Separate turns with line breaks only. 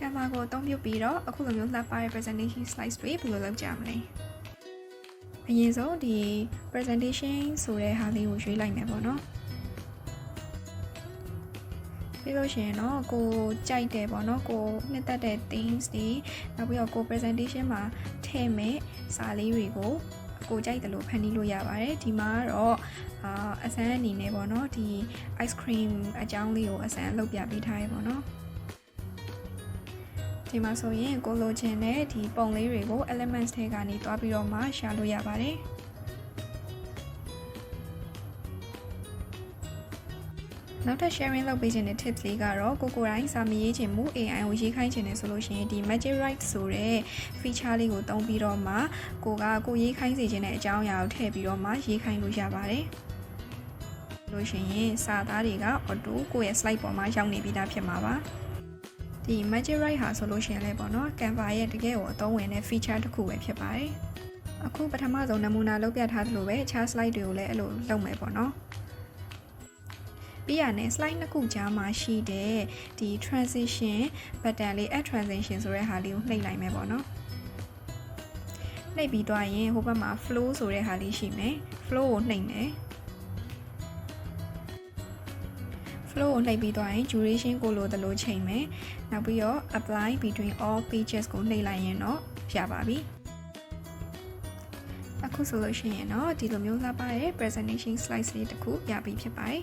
Canva ကိုအသုံးပြုပြီးတော့အခုလိုမျိုးလှပတဲ့ presentation slides တွေဘယ်လိုလုပ်ကြမလဲအရင်ဆုံးဒီ presentation ဆိုတဲ့ဟာလေးကိုရွေးလိုက်မယ်ပေါ့နော်ပြီးလို့ရှိရင်တော့ကိုကြိုက်တယ်ပေါ့နော်ကိုနှစ်သက်တဲ့ themes တွေနောက်ပြီးတော့ကို presentation မှာထည့်မဲ့စာလေးတွေကိုကိုကြိုက်တယ်လို့ဖန်တီးလို့ရပါတယ်ဒီမှာကတော့အာအစမ်းအနေနဲ့ပေါ့နော်ဒီ ice cream အကြောင်းလေးကိုအစမ်းလုပ်ပြပေးထားရပေါ့နော် ဒီမှာဆိုရင်ကိုလိုချင်တဲ့ဒီပုံလေးတွေကို elements ထဲကနေတွားပြီးတော့မှရှာလို့ရပါတယ်နောက်ထပ် sharing လုပ်ပေးခြင်းတဲ့ tips လေးကတော့ကိုကိုတိုင်းစာမရေးခြင်းမူ AI ကိုရေးခိုင်းခြင်းနဲ့ဆိုလို့ရှိရင်ဒီ magic write ဆိုတဲ့ feature လေးကိုသုံးပြီးတော့မှကိုကကိုရေးခိုင်းစေခြင်းတဲ့အကြောင်းအရာကိုထည့်ပြီးတော့မှရေးခိုင်းလို့ရပါတယ်လို့ရှိရင်စာသားတွေက auto ကိုယ့်ရဲ့ slide ပေါ်မှာရောက်နေပြီးသားဖြစ်မှာပါ ဒီ magic write ဟာဆိုလို့ရှိရင်လည်းပေါ့နော် Canva ရဲ့တကယ်ကိုအသုံးဝင်တဲ့ feature တစ်ခုပဲဖြစ်ပါတယ်အခုပထမဆုံးနမူနာလုပ်ပြထားသလိုပဲအခြား slide တွေကိုလည်းအဲ့လိုလုပ်မယ်ပေါ့နော်ပြီးရနဲ့ slide နှစ်ခုကြားမှာရှိတဲ့ဒီ transition button လေး add transition ဆိုတဲ့ဟာလေးကိုနှိပ်လိုက်မယ်ပေါ့နော်နှိပ်ပြီးတော့ရင်ဟိုဘက်မှာ flow ဆိုတဲ့ဟာလေးရှိမယ် flow ကိုနှိပ်မယ် flow ကိုနှိပ်ပြီးတော့ရင် duration ကိုလိုသလိုချိန်မယ်နောက်ပြီးတော့ apply between all pages ကိုနှိပ်လိုက်ရင်တော့ရပါပြီအခုဆိုလို့ရှိရင်တော့ဒီလိုမျိုးလှပတဲ့ presentation slides လေးတစ်ခုရပြီဖြစ်ပါတယ်